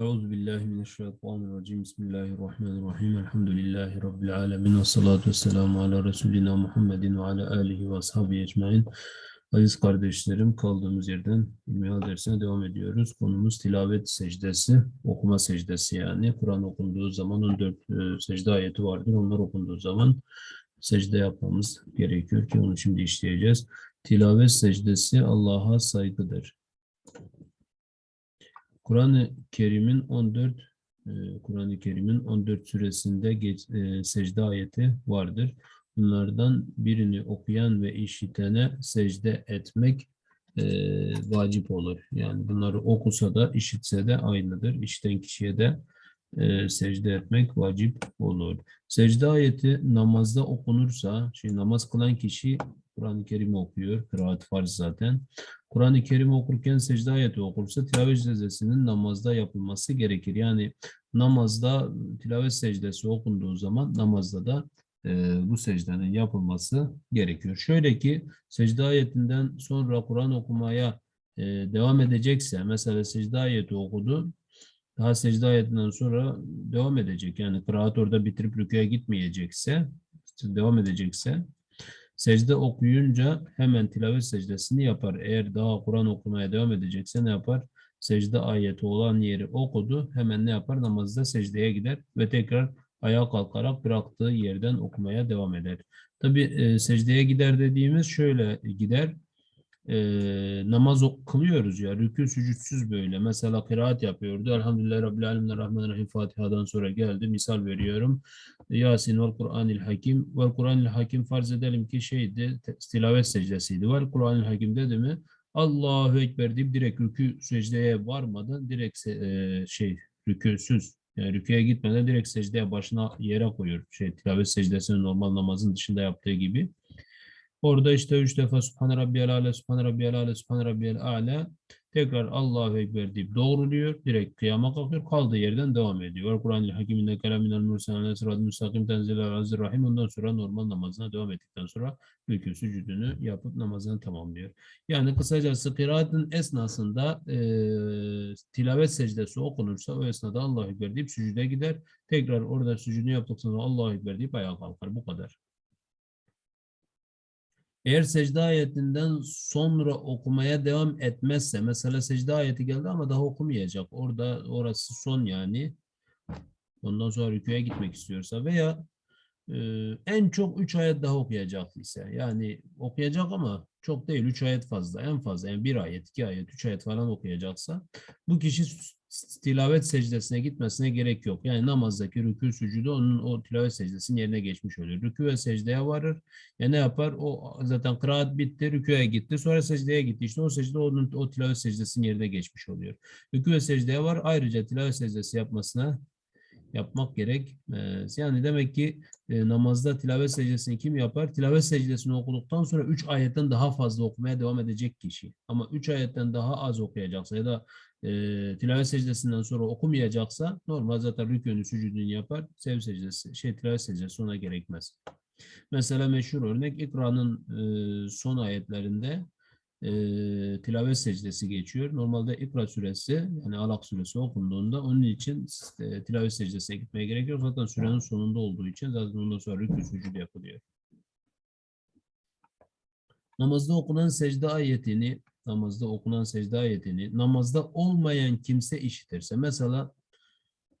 Euzu billahi mineşşeytanirracim. Bismillahirrahmanirrahim. Elhamdülillahi rabbil alamin ve salatu vesselamu ala resulina Muhammedin ve ala alihi ve ashabihi ecmaîn. Aziz kardeşlerim, kaldığımız yerden ilmihal dersine devam ediyoruz. Konumuz tilavet secdesi, okuma secdesi yani. Kur'an okunduğu zaman 14 e, secde ayeti vardır. Onlar okunduğu zaman secde yapmamız gerekiyor ki onu şimdi işleyeceğiz. Tilavet secdesi Allah'a saygıdır. Kur'an-ı Kerim'in 14 e, Kur'an-ı Kerim'in 14 süresinde geç, e, secde ayeti vardır. Bunlardan birini okuyan ve işitene secde etmek e, vacip olur. Yani bunları okusa da işitse de aynıdır. İşiten kişiye de e, secde etmek vacip olur. Secde ayeti namazda okunursa, şey namaz kılan kişi Kur'an-ı Kerim okuyor. Kıraat farz zaten. Kur'an-ı Kerim okurken secde ayeti okursa tilavet secdesinin namazda yapılması gerekir. Yani namazda tilavet secdesi okunduğu zaman namazda da e, bu secdenin yapılması gerekiyor. Şöyle ki secde ayetinden sonra Kur'an okumaya e, devam edecekse mesela secde ayeti okudu daha secde ayetinden sonra devam edecek. Yani kıraat orada bitirip rüküye gitmeyecekse devam edecekse secde okuyunca hemen tilavet secdesini yapar. Eğer daha Kur'an okumaya devam edecekse ne yapar? Secde ayeti olan yeri okudu. Hemen ne yapar? Namazda secdeye gider ve tekrar ayağa kalkarak bıraktığı yerden okumaya devam eder. Tabi e, secdeye gider dediğimiz şöyle gider. E, namaz kılıyoruz ya rükû sücütsüz böyle. Mesela kıraat yapıyordu. Elhamdülillah Rabbil Alemin Rahmanirrahim Fatiha'dan sonra geldi. Misal veriyorum. Yasin vel Kur'anil Hakim. Vel Kur'anil Hakim farz edelim ki şeydi, tilavet secdesiydi. Vel Kur'anil Hakim dedi mi? Allahu Ekber deyip direkt rükû secdeye varmadan direkt e, şey rükûsüz yani rüküye gitmeden direkt secdeye başına yere koyuyor. Şey tilavet secdesini normal namazın dışında yaptığı gibi. Orada işte üç defa Subhan Rabbiyal Ala, Subhan Rabbiyal Ala, Subhan Rabbiyal Ala tekrar Allahu Ekber deyip doğruluyor. Direkt kıyama kalkıyor. Kaldığı yerden devam ediyor. Kur'an-ı Hakiminde kelaminel mürseline sırat müstakim tenzilel azir rahim. Ondan sonra normal namazına devam ettikten sonra rükû sücudunu yapıp namazını tamamlıyor. Yani kısacası kıraatın esnasında e, tilavet secdesi okunursa o esnada Allahu Ekber deyip sücude gider. Tekrar orada sücudunu yaptıktan sonra Allahu Ekber deyip ayağa kalkar. Bu kadar. Eğer secde ayetinden sonra okumaya devam etmezse, mesela secde ayeti geldi ama daha okumayacak. Orada orası son yani. Ondan sonra rüküye gitmek istiyorsa veya e, en çok 3 ayet daha okuyacak ise yani okuyacak ama çok değil 3 ayet fazla en fazla yani 1 ayet 2 ayet 3 ayet falan okuyacaksa bu kişi tilavet secdesine gitmesine gerek yok. Yani namazdaki rükû sücudu onun o tilavet secdesinin yerine geçmiş oluyor. Rükû ve secdeye varır. Ya ne yapar? O zaten kıraat bitti, rükûya gitti. Sonra secdeye gitti. İşte o secde onun o tilavet secdesinin yerine geçmiş oluyor. Rükû ve secdeye var. Ayrıca tilavet secdesi yapmasına yapmak gerekmez. Yani demek ki e, namazda tilavet secdesini kim yapar? Tilavet secdesini okuduktan sonra 3 ayetten daha fazla okumaya devam edecek kişi. Ama 3 ayetten daha az okuyacaksa ya da e, tilavet secdesinden sonra okumayacaksa normal zaten rükûnü sücudunu yapar. Sev secdesi, şey tilavet secdesi ona gerekmez. Mesela meşhur örnek İkra'nın e, son ayetlerinde e, tilavet secdesi geçiyor. Normalde İkra suresi yani Alak suresi okunduğunda onun için e, tilavet secdesine gitmeye gerek yok. Zaten sürenin sonunda olduğu için zaten ondan sonra rükû sücud yapılıyor. Namazda okunan secde ayetini namazda okunan secde ayetini namazda olmayan kimse işitirse mesela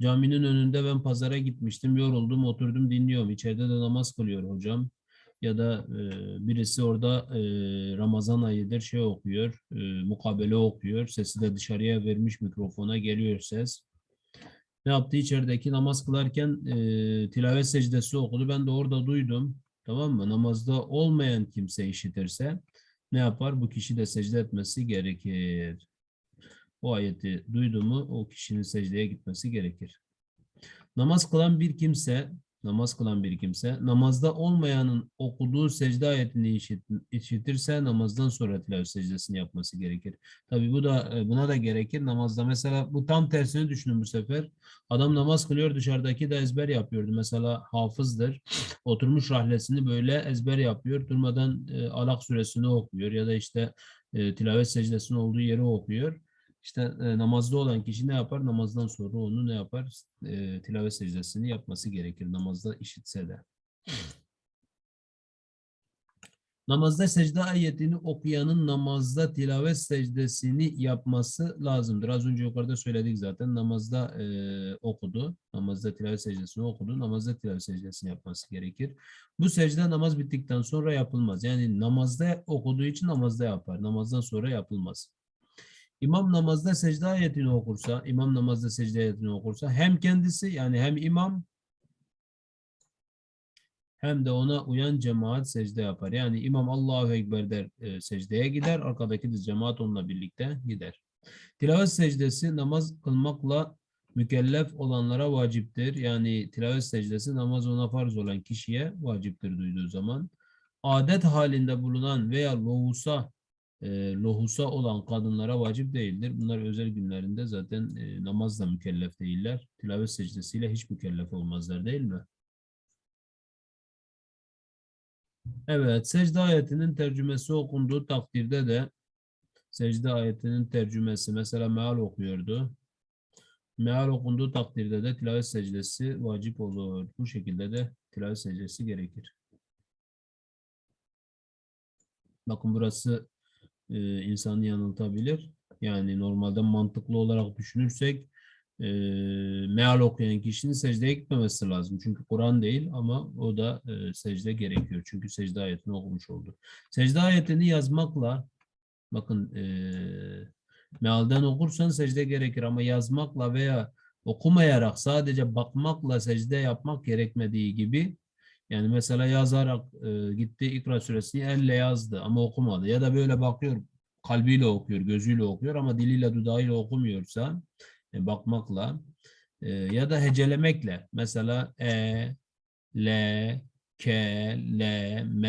caminin önünde ben pazara gitmiştim yoruldum oturdum dinliyorum içeride de namaz kılıyor hocam. Ya da e, birisi orada e, Ramazan ayıdır şey okuyor e, mukabele okuyor sesi de dışarıya vermiş mikrofona geliyor ses. Ne yaptı? İçerideki namaz kılarken e, tilavet secdesi okudu. Ben de orada duydum tamam mı? Namazda olmayan kimse işitirse ne yapar? Bu kişi de secde etmesi gerekir. O ayeti duydu mu o kişinin secdeye gitmesi gerekir. Namaz kılan bir kimse, namaz kılan bir kimse, namazda olmayanın okuduğu secde ayetini işit, işitirse namazdan sonra tilavet secdesini yapması gerekir. Tabi bu da e, buna da gerekir namazda. Mesela bu tam tersini düşünün bu sefer. Adam namaz kılıyor dışarıdaki de ezber yapıyordu. Mesela hafızdır. Oturmuş rahlesini böyle ezber yapıyor. Durmadan e, Alak suresini okuyor ya da işte e, tilavet secdesinin olduğu yeri okuyor. İşte e, namazda olan kişi ne yapar? Namazdan sonra onu ne yapar? E, tilavet secdesini yapması gerekir. Namazda işitse de. Namazda secde ayetini okuyanın namazda tilavet secdesini yapması lazımdır. Az önce yukarıda söyledik zaten. Namazda e, okudu. Namazda tilavet secdesini okudu. Namazda tilavet secdesini yapması gerekir. Bu secde namaz bittikten sonra yapılmaz. Yani namazda okuduğu için namazda yapar. Namazdan sonra yapılmaz. İmam namazda secde ayetini okursa, imam namazda secde ayetini okursa hem kendisi yani hem imam hem de ona uyan cemaat secde yapar. Yani imam Allahu Ekber der e, secdeye gider, arkadaki de cemaat onunla birlikte gider. Tilavet secdesi namaz kılmakla mükellef olanlara vaciptir. Yani tilavet secdesi namaz ona farz olan kişiye vaciptir duyduğu zaman. Adet halinde bulunan veya lohusa e, lohusa olan kadınlara vacip değildir. Bunlar özel günlerinde zaten e, namazla mükellef değiller. Tilavet secdesiyle hiç mükellef olmazlar değil mi? Evet, secde ayetinin tercümesi okunduğu takdirde de secde ayetinin tercümesi mesela meal okuyordu. Meal okunduğu takdirde de tilavet secdesi vacip olur. Bu şekilde de tilavet secdesi gerekir. Bakın burası e, insanı yanıltabilir. Yani normalde mantıklı olarak düşünürsek e, meal okuyan kişinin secdeye gitmemesi lazım. Çünkü Kur'an değil ama o da e, secde gerekiyor. Çünkü secde ayetini okumuş oldu. Secde ayetini yazmakla bakın e, mealden okursan secde gerekir ama yazmakla veya okumayarak sadece bakmakla secde yapmak gerekmediği gibi yani mesela yazarak e, gitti İkra suresini elle yazdı ama okumadı. Ya da böyle bakıyor kalbiyle okuyor, gözüyle okuyor ama diliyle dudağıyla okumuyorsa e, bakmakla e, ya da hecelemekle mesela e, l, k, l, m,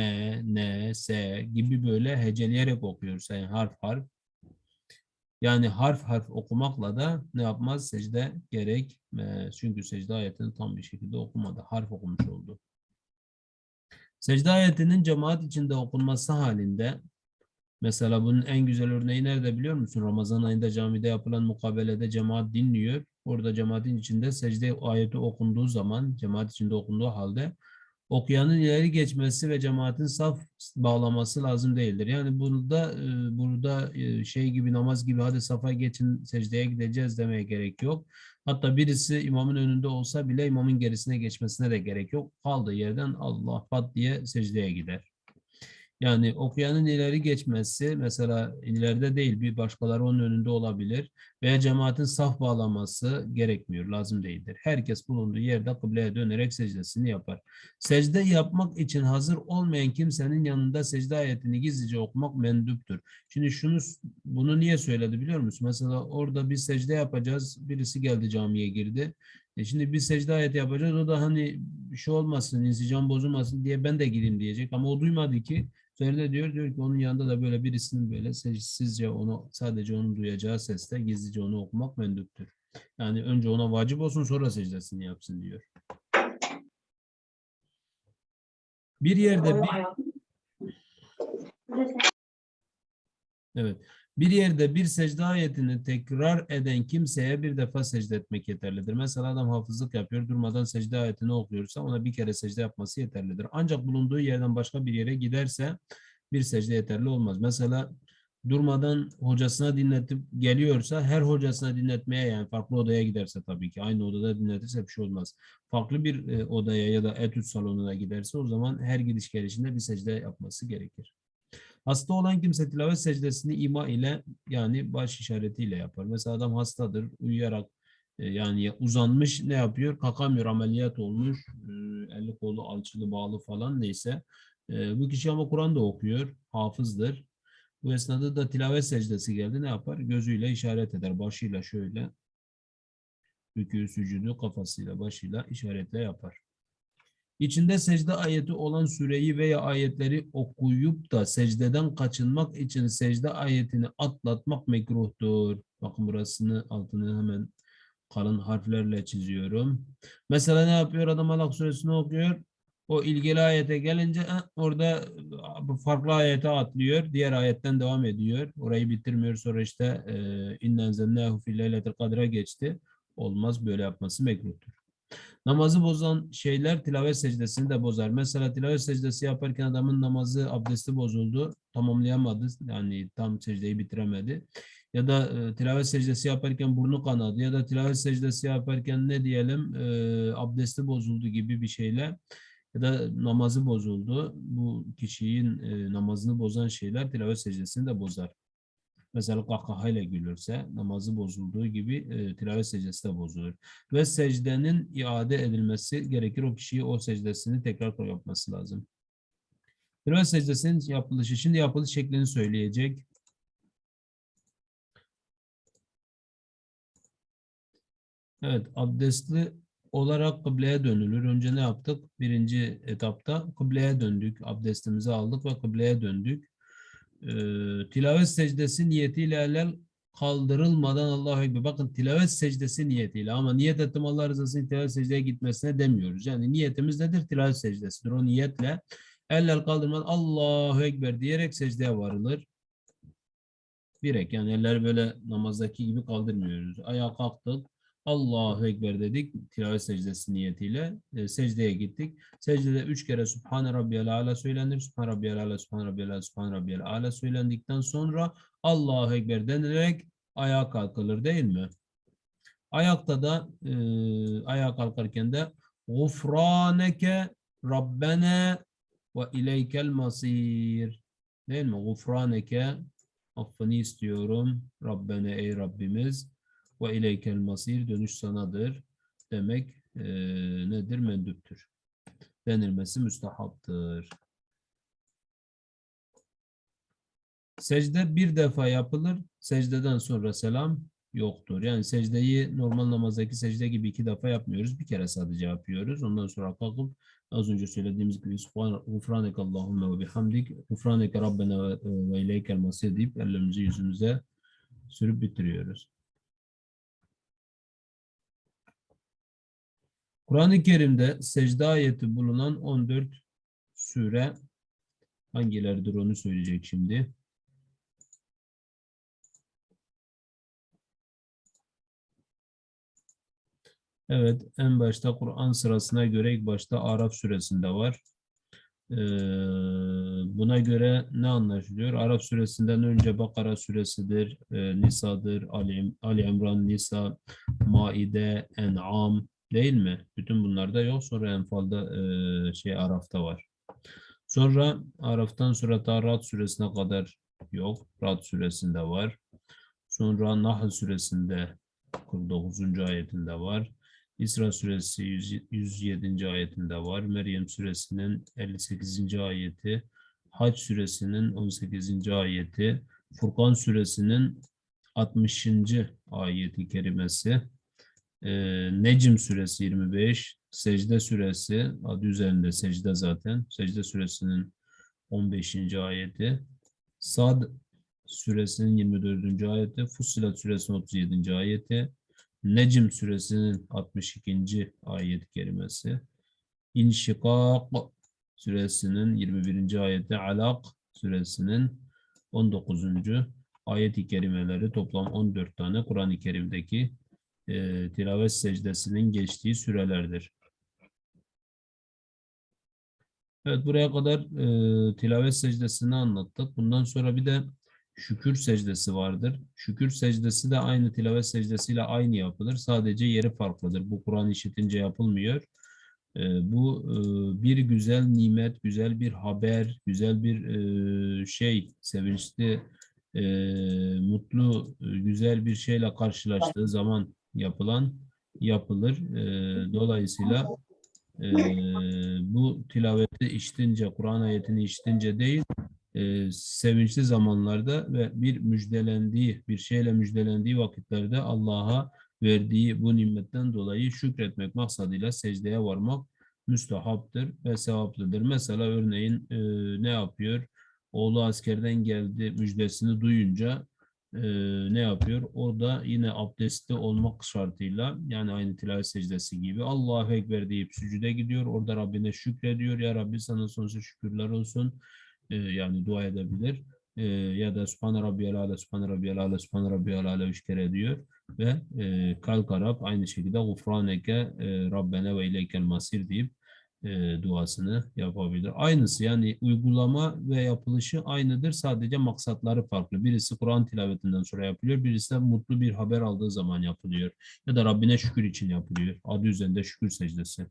n, s gibi böyle heceleyerek okuyorsa yani harf harf yani harf harf okumakla da ne yapmaz? Secde gerekmez. Çünkü secde ayetini tam bir şekilde okumadı. Harf okumuş oldu. Secde ayetinin cemaat içinde okunması halinde mesela bunun en güzel örneği nerede biliyor musun? Ramazan ayında camide yapılan mukabelede cemaat dinliyor. Orada cemaatin içinde secde ayeti okunduğu zaman cemaat içinde okunduğu halde okuyanın ileri geçmesi ve cemaatin saf bağlaması lazım değildir. Yani burada e, burada e, şey gibi namaz gibi hadi safa geçin secdeye gideceğiz demeye gerek yok. Hatta birisi imamın önünde olsa bile imamın gerisine geçmesine de gerek yok. Kaldığı yerden Allah pat diye secdeye gider. Yani okuyanın ileri geçmesi mesela ileride değil bir başkaları onun önünde olabilir veya cemaatin saf bağlaması gerekmiyor, lazım değildir. Herkes bulunduğu yerde kıbleye dönerek secdesini yapar. Secde yapmak için hazır olmayan kimsenin yanında secde ayetini gizlice okumak menduptur. Şimdi şunu bunu niye söyledi biliyor musun? Mesela orada bir secde yapacağız. Birisi geldi camiye girdi. E şimdi bir secde ayeti yapacağız. O da hani bir şey olmasın, insicam bozulmasın diye ben de gireyim diyecek. Ama o duymadı ki Üzerinde diyor, diyor ki onun yanında da böyle birisinin böyle sessizce onu sadece onun duyacağı sesle gizlice onu okumak menduptur. Yani önce ona vacip olsun sonra secdesini yapsın diyor. Bir yerde bir Evet. Bir yerde bir secde ayetini tekrar eden kimseye bir defa secde etmek yeterlidir. Mesela adam hafızlık yapıyor, durmadan secde ayetini okuyorsa ona bir kere secde yapması yeterlidir. Ancak bulunduğu yerden başka bir yere giderse bir secde yeterli olmaz. Mesela durmadan hocasına dinletip geliyorsa her hocasına dinletmeye yani farklı odaya giderse tabii ki aynı odada dinletirse bir şey olmaz. Farklı bir e, odaya ya da etüt salonuna giderse o zaman her gidiş gelişinde bir secde yapması gerekir. Hasta olan kimse tilavet secdesini ima ile yani baş işaretiyle yapar. Mesela adam hastadır, uyuyarak e, yani uzanmış ne yapıyor? Kalkamıyor, ameliyat olmuş, e, eli kolu alçılı bağlı falan neyse. E, bu kişi ama Kur'an da okuyor, hafızdır. Bu esnada da tilavet secdesi geldi ne yapar? Gözüyle işaret eder, başıyla şöyle. Rükû, sücudu kafasıyla, başıyla işaretle yapar. İçinde secde ayeti olan süreyi veya ayetleri okuyup da secdeden kaçınmak için secde ayetini atlatmak mekruhtur. Bakın burasını altını hemen kalın harflerle çiziyorum. Mesela ne yapıyor? Adam Alak suresini okuyor. O ilgili ayete gelince orada farklı ayete atlıyor. Diğer ayetten devam ediyor. Orayı bitirmiyor. Sonra işte zennâhu fil leyletil kadre geçti. Olmaz böyle yapması mekruhtur. Namazı bozan şeyler tilavet secdesini de bozar. Mesela tilavet secdesi yaparken adamın namazı abdesti bozuldu. Tamamlayamadı. Yani tam secdeyi bitiremedi. Ya da e, tilavet secdesi yaparken burnu kanadı. Ya da tilavet secdesi yaparken ne diyelim e, abdesti bozuldu gibi bir şeyle ya da namazı bozuldu. Bu kişinin e, namazını bozan şeyler tilavet secdesini de bozar. Mesela kahkahayla gülürse namazı bozulduğu gibi e, tilavet secdesi de bozulur. Ve secdenin iade edilmesi gerekir. O kişiyi o secdesini tekrar yapması lazım. Tilavet secdesinin yapılışı. Şimdi yapılış şeklini söyleyecek. Evet, abdestli olarak kıbleye dönülür. Önce ne yaptık? Birinci etapta kıbleye döndük. Abdestimizi aldık ve kıbleye döndük. Ee, tilavet secdesi niyetiyle eller kaldırılmadan Allahu Ekber. Bakın tilavet secdesi niyetiyle ama niyet ettim Allah rızası için tilavet secdeye gitmesine demiyoruz. Yani niyetimiz nedir? Tilavet secdesidir. O niyetle eller kaldırmadan Allahu Ekber diyerek secdeye varılır. Direkt yani eller böyle namazdaki gibi kaldırmıyoruz. Ayağa kalktık. Allahu Ekber dedik tilavet secdesi niyetiyle e, secdeye gittik. Secdede üç kere Subhane Rabbiyal Ala söylenir. Subhane Rabbiyal Ala, Subhane Rabbiyal Ala, Subhane Rabbiyal Ala söylendikten sonra Allahu Ekber denilerek ayağa kalkılır değil mi? Ayakta da e, ayağa kalkarken de Gufraneke Rabbena ve ileykel masir. Değil mi? Gufraneke affını istiyorum. Rabbena ey Rabbimiz ve ileykel masir dönüş sanadır demek e, nedir? Mendüptür. Denilmesi müstahaptır. Secde bir defa yapılır. Secdeden sonra selam yoktur. Yani secdeyi normal namazdaki secde gibi iki defa yapmıyoruz. Bir kere sadece yapıyoruz. Ondan sonra kalkıp az önce söylediğimiz gibi Gufranek Allahümme ve bihamdik Gufranek Rabbena ve, ve ileykel masir deyip ellerimizi yüzümüze sürüp bitiriyoruz. Kur'an-ı Kerim'de secde ayeti bulunan 14 sure hangileridir onu söyleyecek şimdi. Evet, en başta Kur'an sırasına göre ilk başta Araf suresinde var. Ee, buna göre ne anlaşılıyor? Araf suresinden önce Bakara suresidir, e, Nisa'dır, Ali, Ali İmran, Nisa, Maide, En'am, Değil mi? Bütün bunlarda yok. Sonra Enfal'da e, şey Araf'ta var. Sonra Araf'tan sonra ta Rad suresine kadar yok. Rad suresinde var. Sonra Nahl suresinde 49. ayetinde var. İsra suresi 107. ayetinde var. Meryem suresinin 58. ayeti. Hac suresinin 18. ayeti. Furkan suresinin 60. ayeti kerimesi. Ee, Necim suresi 25, secde suresi adı üzerinde secde zaten. Secde suresinin 15. ayeti. Sad suresinin 24. ayeti. Fussilat suresinin 37. ayeti. Necim suresinin 62. ayet kerimesi. İnşikak suresinin 21. ayeti. Alak suresinin 19. ayet-i kerimeleri toplam 14 tane Kur'an-ı Kerim'deki e, tilavet secdesinin geçtiği sürelerdir. Evet buraya kadar e, tilavet secdesini anlattık. Bundan sonra bir de şükür secdesi vardır. Şükür secdesi de aynı tilavet secdesiyle aynı yapılır. Sadece yeri farklıdır. Bu Kur'an işitince yapılmıyor. E, bu e, bir güzel nimet, güzel bir haber, güzel bir e, şey, sevinçli, e, mutlu, e, güzel bir şeyle karşılaştığı zaman yapılan yapılır. E, dolayısıyla e, bu tilaveti işitince, Kur'an ayetini işitince değil, e, sevinçli zamanlarda ve bir müjdelendiği, bir şeyle müjdelendiği vakitlerde Allah'a verdiği bu nimetten dolayı şükretmek maksadıyla secdeye varmak müstehaptır ve sevaplıdır. Mesela örneğin e, ne yapıyor? Oğlu askerden geldi müjdesini duyunca e, ne yapıyor? Orada yine abdestli olmak şartıyla yani aynı tilavet secdesi gibi Allahu Ekber deyip sücüde gidiyor. Orada Rabbine şükrediyor. Ya Rabbi sana sonsuz şükürler olsun. E, yani dua edebilir. E, ya da Subhane Rabbiyal Ala, Subhane Rabbiyal Ala, Subhane Rabbiyal Ala üç kere diyor. Ve e, kalkarak aynı şekilde Gufraneke e, Rabbene ve ileykel masir deyip e, duasını yapabilir. Aynısı yani uygulama ve yapılışı aynıdır. Sadece maksatları farklı. Birisi Kur'an tilavetinden sonra yapılıyor. Birisi de mutlu bir haber aldığı zaman yapılıyor. Ya da Rabbine şükür için yapılıyor. Adı üzerinde şükür secdesi.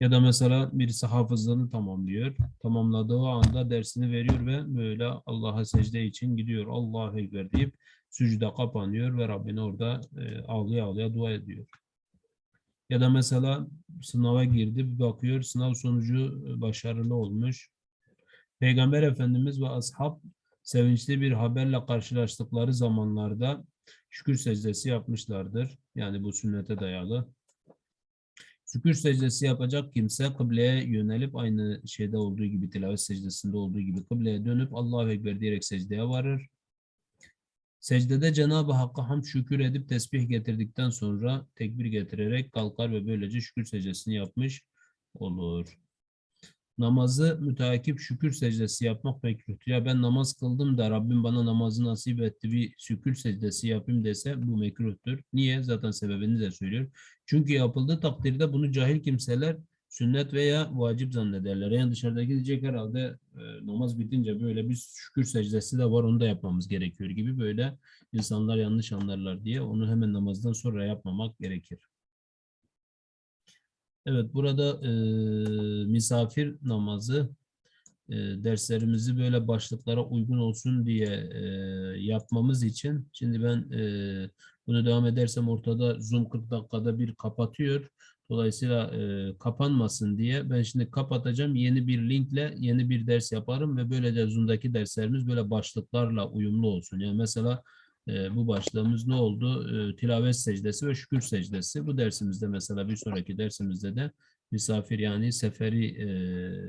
Ya da mesela birisi hafızlığını tamamlıyor. Tamamladığı anda dersini veriyor ve böyle Allah'a secde için gidiyor. Allahu Ekber deyip sücde kapanıyor ve Rabbine orada e, ağlaya dua ediyor. Ya da mesela sınava girdi, bir bakıyor sınav sonucu e, başarılı olmuş. Peygamber Efendimiz ve ashab sevinçli bir haberle karşılaştıkları zamanlarda şükür secdesi yapmışlardır. Yani bu sünnete dayalı. Şükür secdesi yapacak kimse kıbleye yönelip aynı şeyde olduğu gibi tilavet secdesinde olduğu gibi kıbleye dönüp Allahu Ekber diyerek secdeye varır. Secdede Cenab-ı Hakk'a ham şükür edip tesbih getirdikten sonra tekbir getirerek kalkar ve böylece şükür secdesini yapmış olur. Namazı müteakip şükür secdesi yapmak mekruhtur. Ya ben namaz kıldım da Rabbim bana namazı nasip etti bir şükür secdesi yapayım dese bu mekruhtur. Niye? Zaten sebebini de söylüyor. Çünkü yapıldığı takdirde bunu cahil kimseler sünnet veya vacip zannederler. Yani dışarıda gidecek herhalde e, namaz bitince böyle bir şükür secdesi de var onu da yapmamız gerekiyor gibi böyle insanlar yanlış anlarlar diye onu hemen namazdan sonra yapmamak gerekir. Evet burada e, misafir namazı e, derslerimizi böyle başlıklara uygun olsun diye e, yapmamız için şimdi ben e, bunu devam edersem ortada Zoom 40 dakikada bir kapatıyor. Dolayısıyla e, kapanmasın diye ben şimdi kapatacağım. Yeni bir linkle yeni bir ders yaparım ve böylece Zoom'daki derslerimiz böyle başlıklarla uyumlu olsun. Yani mesela e, bu başlığımız ne oldu? E, tilavet secdesi ve şükür secdesi. Bu dersimizde mesela bir sonraki dersimizde de misafir yani seferi e,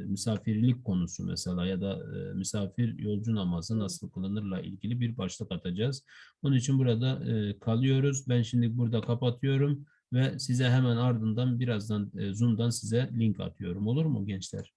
misafirlik konusu mesela ya da e, misafir yolcu namazı nasıl kılınırla ilgili bir başlık atacağız. Onun için burada e, kalıyoruz. Ben şimdi burada kapatıyorum ve size hemen ardından birazdan e, Zoom'dan size link atıyorum. Olur mu gençler?